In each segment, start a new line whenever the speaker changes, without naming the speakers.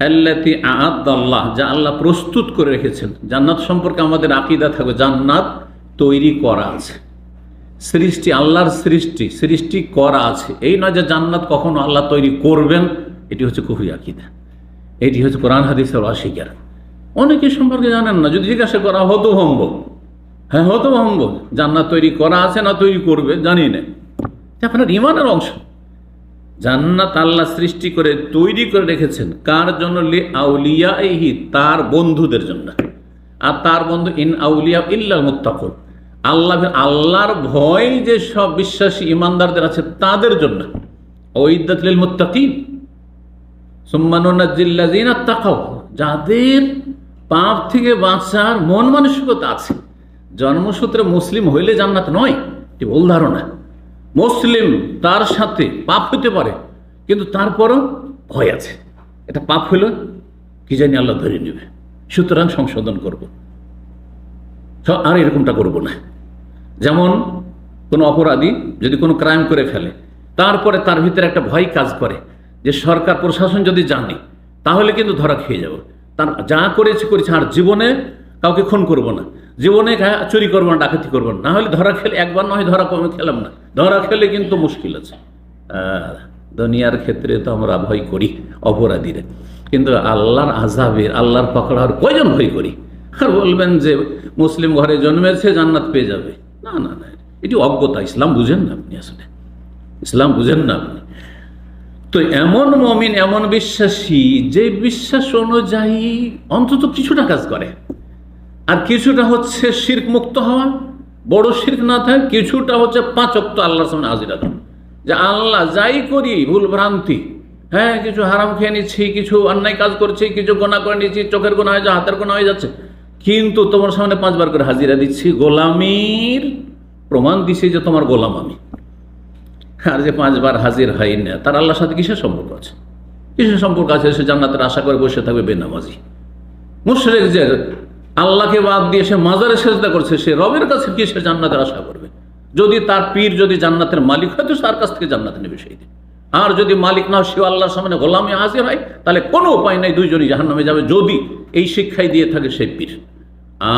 আল্লাতি আল্লাহ যা আল্লাহ প্রস্তুত করে রেখেছেন। জান্নাত সম্পর্কে আমাদের আকিদা থাকবে, জান্নাত তৈরি করা আছে। সৃষ্টি, আল্লাহর সৃষ্টি সৃষ্টি করা আছে। এই নয় যে জান্নাত কখনো আল্লাহ তৈরি করবেন, এটি হচ্ছে কুফরি আকিদা। এটি হচ্ছে কোরআন, হাদিসের অস্বীকার। অনেকে সম্পর্কে জানেন না, যদি জিজ্ঞাসা করা হতো ভম্ব হ্যাঁ হতো ভম্ব জান্নাত তৈরি করা আছে না তৈরি করবে, জানি না। আপনার ইমানের অংশ। জান্নাত আল্লাহ সৃষ্টি করে, তৈরি করে রেখেছেন। কার জন্য? লি আউলিয়া ইহি তার বন্ধুদের জন্য। আর তার বন্ধু, ইন আউলিয়া ইল্লা মুত্তাকুন। আল্লাহ আল্লাহর ভয় যে সব বিশ্বাসী ইমানদারদের আছে, তাদের জন্য। ঐদাতলিল মুত্তাকিন। সুম্মানুনাজিল্লাযিনা তাকাও যাদের পাপ থেকে বাঁচার মন মানসিকতা আছে। জন্মসূত্রে মুসলিম হইলে জান্নাত নয়, এটি ভুল ধারণা। মুসলিম তার সাথে পাপ হইতে পারে, কিন্তু তারপরও ভয় আছে। এটা পাপ হইল কি জানি আল্লাহ ধরে নেবে। সুতরাং সংশোধন করব। আর এরকমটা করব না। যেমন কোনো অপরাধী যদি কোনো ক্রাইম করে ফেলে, তারপরে তার ভিতরে একটা ভয় কাজ করে যে সরকার, প্রশাসন যদি জানে, তাহলে কিন্তু ধরা খেয়ে যাব। তার যা করেছে করেছে, আর জীবনে কাউকে খুন করব না। জীবনে চুরি করব না, ডাকাতি করব না। না হলে ধরা খেলে একবার নয় ধরা কমে খেলাম না। ধরা খেলে কিন্তু মুশকিল আছে। দুনিয়ার ক্ষেত্রে তো আমরা ভয় করি অপরাধীরা। কিন্তু আল্লাহর আজাবের আল্লাহর পকড়ার কয়জন ভয় করি? আর বলবেন যে মুসলিম ঘরে জন্মেছে, জান্নাত পেয়ে যাবে। না না না, এটি অজ্ঞতা। ইসলাম বুঝেন না আপনি আসলে। ইসলাম বুঝেন না আপনি। তো এমন মমিন, এমন বিশ্বাসী, যে বিশ্বাস অনুযায়ী অন্তত কিছুটা কাজ করে। আর কিছুটা হচ্ছে শির্ক মুক্ত হওয়া, বড় শির্ক না থাকে, কিছুটা হচ্ছে পাঁচ অক্ত আল্লাহর সামনে হাজিরা দেওয়া যে আল্লাহ যাই করি, ভুল ভ্রান্তি হ্যাঁ কিছু হারাম খেয়ে নিচ্ছি, কিছু অন্যায় কাজ করছি, কিছু গোনা করে নিচ্ছি, চোখের গোনা হয়ে যাচ্ছে হাতের গোনা হয়ে যাচ্ছে, কিন্তু তোমার সামনে পাঁচবার করে হাজিরা দিচ্ছি, গোলামির প্রমাণ দিছি যে তোমার গোলাম আমি। আর যে পাঁচবার হাজির হয় না তার আল্লাহর সাথে কিসের সম্পর্ক আছে? কিসের সম্পর্ক আছে? সে জান্নাতের আশা করে বসে থাকবে বেনামাজি। মুশরেক যে আল্লাহকে বাদ দিয়ে সে মাজারে সেজদা করছে, সে রবের কাছে কি সে জান্নাতের আশা করবে। যদি তার পীর, যদি জান্নাতের মালিক হয়, তো তার কাছ থেকে জান্নাত নেবে সেই দিন। আর যদি মালিক না সে আল্লাহর সামনে গোলামে হাজির হয়, তাহলে কোনো উপায় নাই, দুইজনই জাহান্নামে যাবে, যদি এই শিক্ষাই দিয়ে থাকে সেই পীর।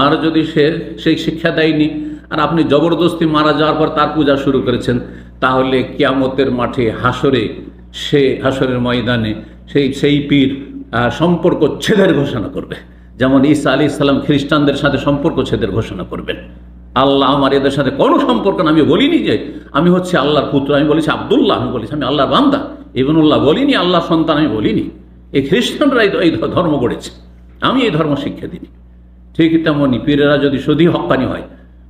আর যদি সে সেই শিক্ষা দেয়নি, আর আপনি জবরদস্তি মারা যাওয়ার পর তার পূজা শুরু করেছেন, তাহলে কিয়ামতের মাঠে হাসরে সে হাসরের ময়দানে সেই সেই পীর সম্পর্ক ছেদের ঘোষণা করবে। যেমন ঈসা আলী ইসলাম খ্রিস্টানদের সাথে সম্পর্ক ছেদের ঘোষণা করবেন। আল্লাহ আমার এদের সাথে কোনো সম্পর্ক না, আমি বলিনি যে আমি হচ্ছে আল্লাহর পুত্র, আমি বলেছি আবদুল্লাহ, আমি বলেছি, আমি আল্লাহর বান্দা। ইবনুল্লাহ বলিনি আল্লাহ সন্তান আমি বলিনি। এই খ্রিস্টানরাই তো এই ধর্ম গড়েছে। আমি এই ধর্ম শিক্ষা দিই ঠিক তেমনই পীরেরা যদি সদি হকানি হয়,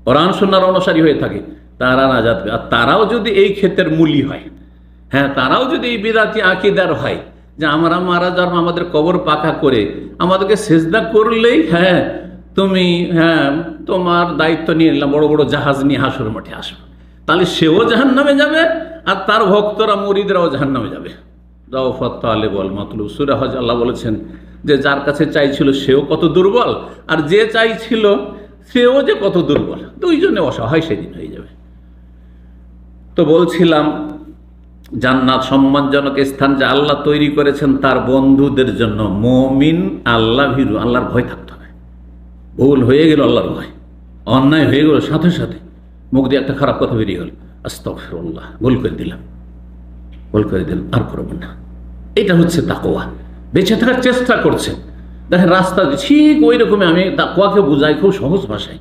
কোরআন সন্ন্যার অনুসারী হয়ে থাকে, তারা না যাবে আর তারাও যদি এই ক্ষেত্রের মূলি হয় হ্যাঁ তারাও যদি এই বিদাতি আকিদার হয় যে আমরা মারা যাওয়ার আমাদের কবর পাকা করে, আমাদেরকে সেজদা করলেই হ্যাঁ তুমি হ্যাঁ তোমার দায়িত্ব নিয়ে নিলাম, বড় বড় জাহাজ নিয়ে হাসুর মাঠে আসবে। তাহলে সেও জাহান নামে যাবে আর তার ভক্তরা, মুরিদরাও জাহান নামে যাবে দাওফত আলে বল মাতলু সুরা হজ আল্লাহ বলেছেন যে যার কাছে চাইছিল সেও কত দুর্বল, আর যে চাইছিল সেও যে কত দুর্বল। দুইজনে অসহায় সেদিন হয়ে যাবে। তো বলছিলাম জান্নাত সম্মানজনক স্থান যে আল্লাহ তৈরি করেছেন তার বন্ধুদের জন্য। মমিন আল্লাহ ভীরু আল্লাহর ভয় থাকতে হবে। ভুল হয়ে গেল আল্লাহর ভয়, অন্যায় হয়ে গেল সাথে সাথে। মুখ দিয়ে একটা খারাপ কথা বেরিয়ে গেল। আস্তফিরুল্লাহ ভুল করে দিলাম। ভুল করে দিলাম, আর করব না। এটা হচ্ছে তাকোয়া বেঁচে থাকার চেষ্টা করছে দেখেন, রাস্তা ঠিক ওই রকমই আমি তাকোয়াকে বুঝাই, খুব সহজ ভাষায়।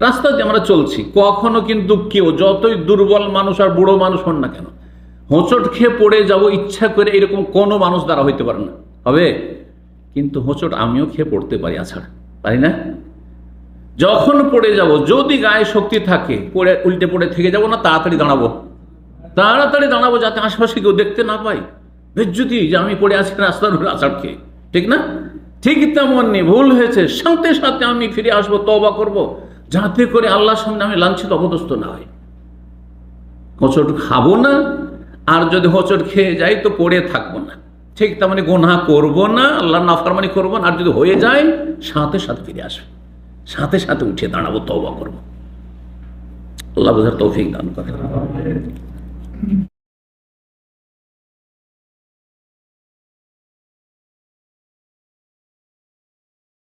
রাস্তা দিয়ে আমরা চলছি। কখনো কিন্তু কেউ, যতই দুর্বল মানুষ আর বুড়ো মানুষ হন না কেন হোঁচট খেয়ে পড়ে যাব, ইচ্ছা করে এরকম কোনো মানুষ দ্বারা হইতে পারে না। হবে? কিন্তু হোঁচট আমিও খেয়ে পড়তে পারি আছাড়, পারি না? যখন পড়ে যাব, যদি গায়ে শক্তি থাকে, পড়ে, উল্টে পড়ে থেকে যাব না, তাড়াতাড়ি দাঁড়াবো। তাড়াতাড়ি দাঁড়াবো যাতে আশেপাশে কেউ দেখতে না পাই বেজ্জুতি যে আমি পড়ে আছি রাস্তার উপরে আছাড় খেয়ে। ঠিক না? ঠিক তেমনই ভুল হয়েছে। সাথে সাথে আমি ফিরে আসব তবা করব। যাতে করে আল্লাহর সামনে আমি লাঞ্ছিত, অপদস্থ না হয় হোঁচট খাব না আর যদি হোঁচট খেয়ে যাই তো পড়ে থাকব না। ঠিক তার মানে গোনা করব না আল্লাহ নাফারমানি করব না, আর যদি হয়ে যায় সাথে সাথে ফিরে আসবে। সাথে সাথে উঠে দাঁড়াবো তবা করব। আল্লাহ বোঝার তৌফিক দান করে